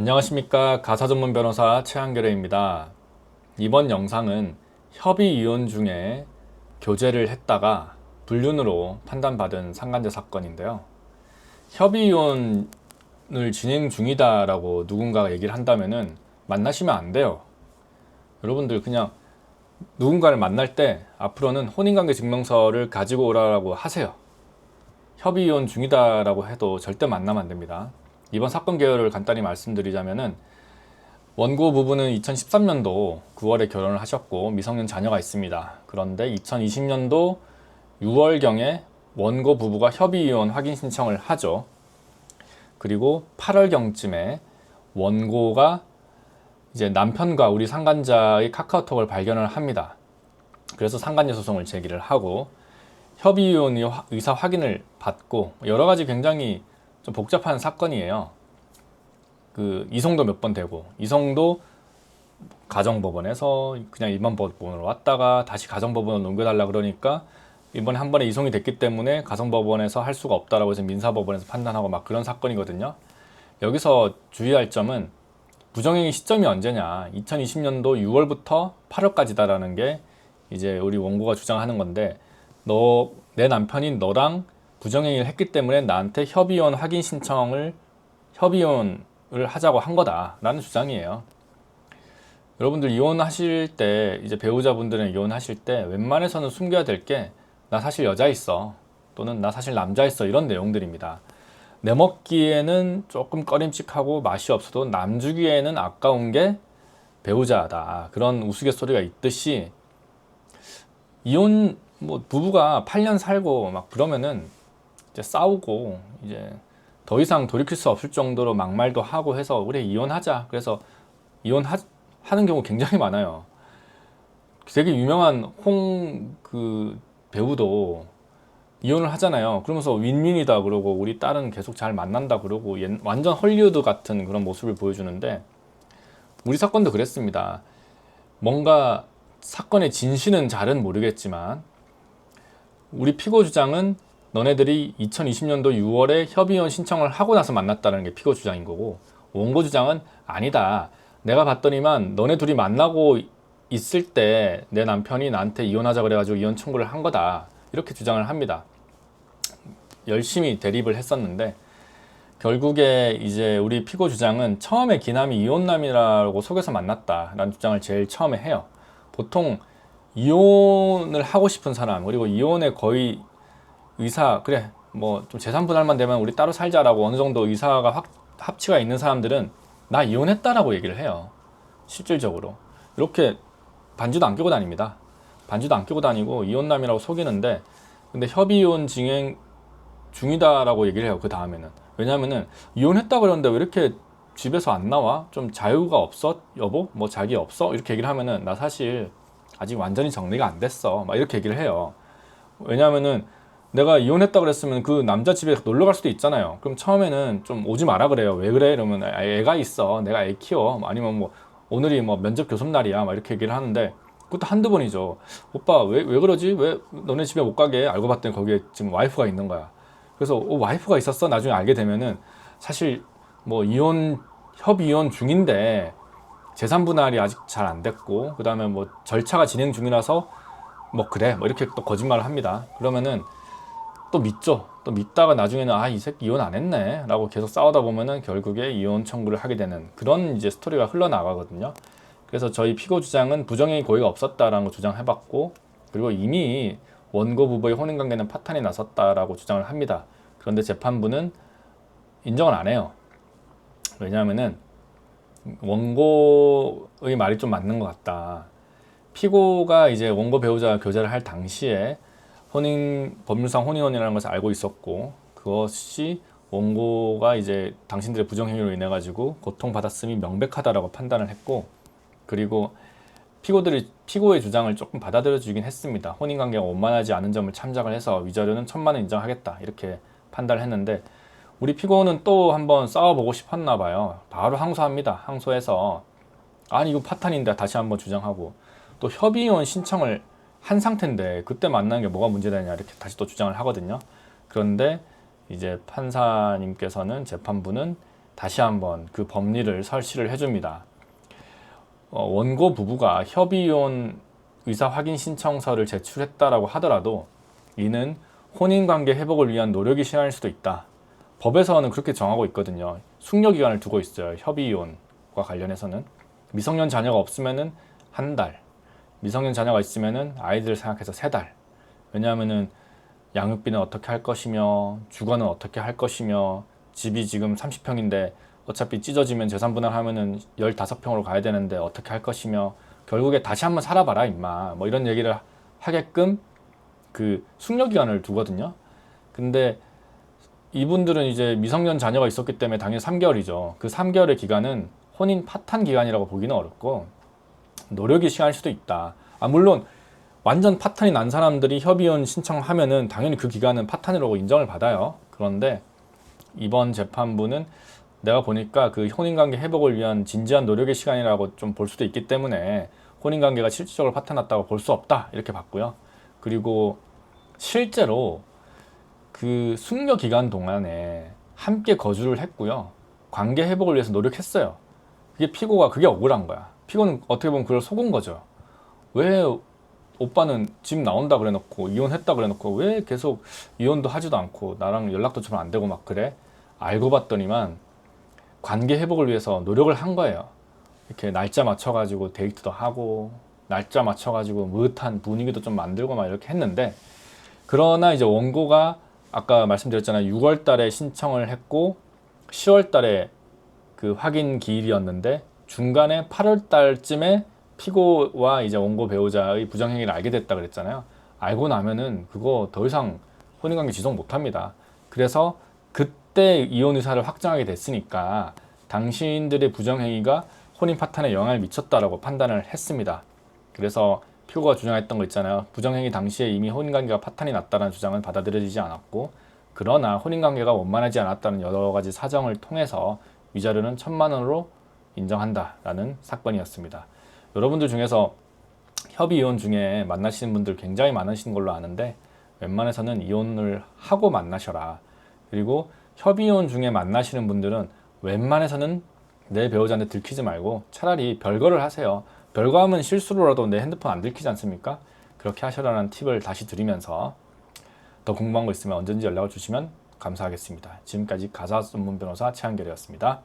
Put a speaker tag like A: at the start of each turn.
A: 안녕하십니까 가사 전문 변호사 최한결입니다. 이번 영상은 협의 이혼 중에 교제를 했다가 불륜으로 판단받은 상간제 사건인데요. 협의 이혼을 진행 중이다 라고 누군가가 얘기를 한다면은 만나시면 안 돼요. 여러분들 그냥 누군가를 만날 때 앞으로는 혼인관계 증명서를 가지고 오라고 하세요. 협의 이혼 중이다 라고 해도 절대 만나면 안 됩니다. 이번 사건 개요를 간단히 말씀드리자면은 원고 부부는 2013년도 9월에 결혼을 하셨고 미성년 자녀가 있습니다. 그런데 2020년도 6월경에 원고 부부가 협의 이혼 확인 신청을 하죠. 그리고 8월경쯤에 원고가 이제 남편과 우리 상간자의 카카오톡을 발견을 합니다. 그래서 상간제 소송을 제기를 하고 협의 이혼의 화- 의사 확인을 받고 여러 가지 굉장히 좀 복잡한 사건이에요. 그 이송도 몇 번 되고 이송도 가정법원에서 그냥 일반 법원으로 왔다가 다시 가정법원으로 넘겨달라 그러니까 이번에 한 번에 이송이 됐기 때문에 가정법원에서 할 수가 없다라고 해서 민사법원에서 판단하고 막 그런 사건이거든요. 여기서 주의할 점은 부정행위 시점이 언제냐? 2020년도 6월부터 8월까지다라는 게 이제 우리 원고가 주장하는 건데 너 내 남편인 너랑 부정행위를 했기 때문에 나한테 협의혼 확인 신청을 협의혼을 하자고 한 거다라는 주장이에요. 여러분들 이혼하실 때 이제 배우자분들은 이혼하실 때 웬만해서는 숨겨야 될 게 나 사실 여자 있어 또는 나 사실 남자 있어 이런 내용들입니다. 내 먹기에는 조금 꺼림칙하고 맛이 없어도 남 주기에는 아까운 게 배우자다 그런 우스갯소리가 있듯이 이혼 뭐 부부가 8년 살고 막 그러면은 이제 싸우고 이제 더 이상 돌이킬 수 없을 정도로 막말도 하고 해서 우리 이혼하자. 그래서 이혼하는 경우 굉장히 많아요. 되게 유명한 홍 그 배우도 이혼을 하잖아요. 그러면서 윈윈이다 그러고 우리 딸은 계속 잘 만난다 그러고 옛- 완전 헐리우드 같은 그런 모습을 보여주는데 우리 사건도 그랬습니다. 뭔가 사건의 진실은 잘은 모르겠지만 우리 피고 주장은 너네들이 2020년도 6월에 협의원 신청을 하고 나서 만났다는 게 피고 주장인 거고 원고 주장은 아니다. 내가 봤더니만 너네 둘이 만나고 있을 때 내 남편이 나한테 이혼하자 그래가지고 이혼 청구를 한 거다. 이렇게 주장을 합니다. 열심히 대립을 했었는데 결국에 이제 우리 피고 주장은 처음에 기남이 이혼남이라고 속여서 만났다라는 주장을 제일 처음에 해요. 보통 이혼을 하고 싶은 사람 그리고 이혼에 거의 의사 그래 뭐 좀 재산 분할만 되면 우리 따로 살자라고 어느 정도 의사가 확, 합치가 있는 사람들은 나 이혼했다라고 얘기를 해요. 실질적으로 이렇게 반지도 안 끼고 다닙니다. 반지도 안 끼고 다니고 이혼남이라고 속이는데 근데 협의 이혼 진행 중이다라고 얘기를 해요. 그 다음에는 왜냐하면은 이혼했다 그러는데 왜 이렇게 집에서 안 나와? 좀 자유가 없어? 여보? 뭐 자기 없어? 이렇게 얘기를 하면은 나 사실 아직 완전히 정리가 안 됐어. 막 이렇게 얘기를 해요. 왜냐하면은 내가 이혼했다 그랬으면 그 남자 집에 놀러 갈 수도 있잖아요. 그럼 처음에는 좀 오지 마라 그래요. 왜 그래? 이러면 아, 애가 있어. 내가 애 키워. 뭐 아니면 뭐 오늘이 뭐 면접 교섭 날이야. 막 이렇게 얘기를 하는데 그것도 한두 번이죠. 오빠 왜, 왜 그러지? 왜 너네 집에 못 가게? 알고 봤더니 거기에 지금 와이프가 있는 거야. 그래서 어, 와이프가 있었어? 나중에 알게 되면은 사실 뭐 이혼 협의 이혼 중인데 재산 분할이 아직 잘 안 됐고 그 다음에 뭐 절차가 진행 중이라서 뭐 그래 뭐 이렇게 또 거짓말을 합니다. 그러면은 또 믿죠. 또 믿다가 나중에는 아 이 새끼 이혼 안 했네라고 계속 싸우다 보면은 결국에 이혼 청구를 하게 되는 그런 이제 스토리가 흘러나가거든요. 그래서 저희 피고 주장은 부정행위 고의가 없었다라는 거 주장해봤고 그리고 이미 원고 부부의 혼인 관계는 파탄이 났었다라고 주장을 합니다. 그런데 재판부는 인정을 안 해요. 왜냐하면은 원고의 말이 좀 맞는 것 같다. 피고가 이제 원고 배우자와 교제를 할 당시에 혼인 법률상 혼인원이라는 것을 알고 있었고 그것이 원고가 이제 당신들의 부정행위로 인해 가지고 고통받았음이 명백하다라고 판단을 했고 그리고 피고들이 피고의 주장을 조금 받아들여 주긴 했습니다. 혼인 관계가 원만하지 않은 점을 참작을 해서 위자료는 천만 원 인정하겠다 이렇게 판단을 했는데 우리 피고는 또 한번 싸워보고 싶었나 봐요. 바로 항소합니다. 항소해서 아니 이거 파탄인데 다시 한번 주장하고 또 협의원 신청을 한 상태인데 그때 만나는 게 뭐가 문제되냐 이렇게 다시 또 주장을 하거든요. 그런데 이제 판사님께서는 재판부는 다시 한번 그 법리를 설치를 해줍니다. 어, 원고 부부가 협의혼 의사 확인 신청서를 제출했다라고 하더라도 이는 혼인관계 회복을 위한 노력이 시행할 수도 있다. 법에서는 그렇게 정하고 있거든요. 숙려 기간을 두고 있어요. 협의혼과 관련해서는 미성년 자녀가 없으면은 한 달, 미성년 자녀가 있으면은 아이들을 생각해서 세 달. 왜냐하면은 양육비는 어떻게 할 것이며 주거는 어떻게 할 것이며 집이 지금 30평인데 어차피 찢어지면 재산 분할하면은 15평으로 가야 되는데 어떻게 할 것이며 결국에 다시 한번 살아봐라 임마 뭐 이런 얘기를 하게끔 그 숙려 기간을 두거든요. 근데 이분들은 이제 미성년 자녀가 있었기 때문에 당연히 3개월이죠. 그 3개월의 기간은 혼인 파탄 기간이라고 보기는 어렵고 노력이 시간일 수도 있다. 아 물론 완전 파탄이 난 사람들이 협의혼 신청하면은 당연히 그 기간은 파탄이라고 인정을 받아요. 그런데 이번 재판부는 내가 보니까 그 혼인관계 회복을 위한 진지한 노력의 시간이라고 좀 볼 수도 있기 때문에 혼인관계가 실질적으로 파탄났다고 볼 수 없다 이렇게 봤고요. 그리고 실제로 그 숙려 기간 동안에 함께 거주를 했고요. 관계 회복을 위해서 노력했어요. 그게 피고가 그게 억울한 거야. 피고는 어떻게 보면 그걸 속은 거죠. 왜 오빠는 집 나온다 그래놓고 이혼했다 그래놓고 왜 계속 이혼도 하지도 않고 나랑 연락도 좀 안 되고 막 그래? 알고 봤더니만 관계 회복을 위해서 노력을 한 거예요. 이렇게 날짜 맞춰가지고 데이트도 하고 날짜 맞춰가지고 무릇한 분위기도 좀 만들고 막 이렇게 했는데 그러나 이제 원고가 아까 말씀드렸잖아요. 6월 달에 신청을 했고 10월 달에 그 확인 기일이었는데 중간에 8월 달쯤에 피고와 이제 원고 배우자의 부정행위를 알게 됐다 그랬잖아요. 알고 나면은 그거 더 이상 혼인관계 지속 못 합니다. 그래서 그때 이혼 의사를 확정하게 됐으니까 당신들의 부정행위가 혼인 파탄에 영향을 미쳤다라고 판단을 했습니다. 그래서 피고가 주장했던 거 있잖아요. 부정행위 당시에 이미 혼인관계가 파탄이 났다는 주장은 받아들여지지 않았고 그러나 혼인관계가 원만하지 않았다는 여러 가지 사정을 통해서 위자료는 천만 원으로 인정한다라는 사건이었습니다. 여러분들 중에서 협의 이혼 중에 만나시는 분들 굉장히 많으신 걸로 아는데 웬만해서는 이혼을 하고 만나셔라. 그리고 협의 이혼 중에 만나시는 분들은 웬만해서는 내 배우자한테 들키지 말고 차라리 별거를 하세요. 별거 하면 실수로라도 내 핸드폰 안 들키지 않습니까? 그렇게 하셔라는 팁을 다시 드리면서 더 궁금한 거 있으면 언제든지 연락을 주시면 감사하겠습니다. 지금까지 가사 전문 변호사 최한결이었습니다.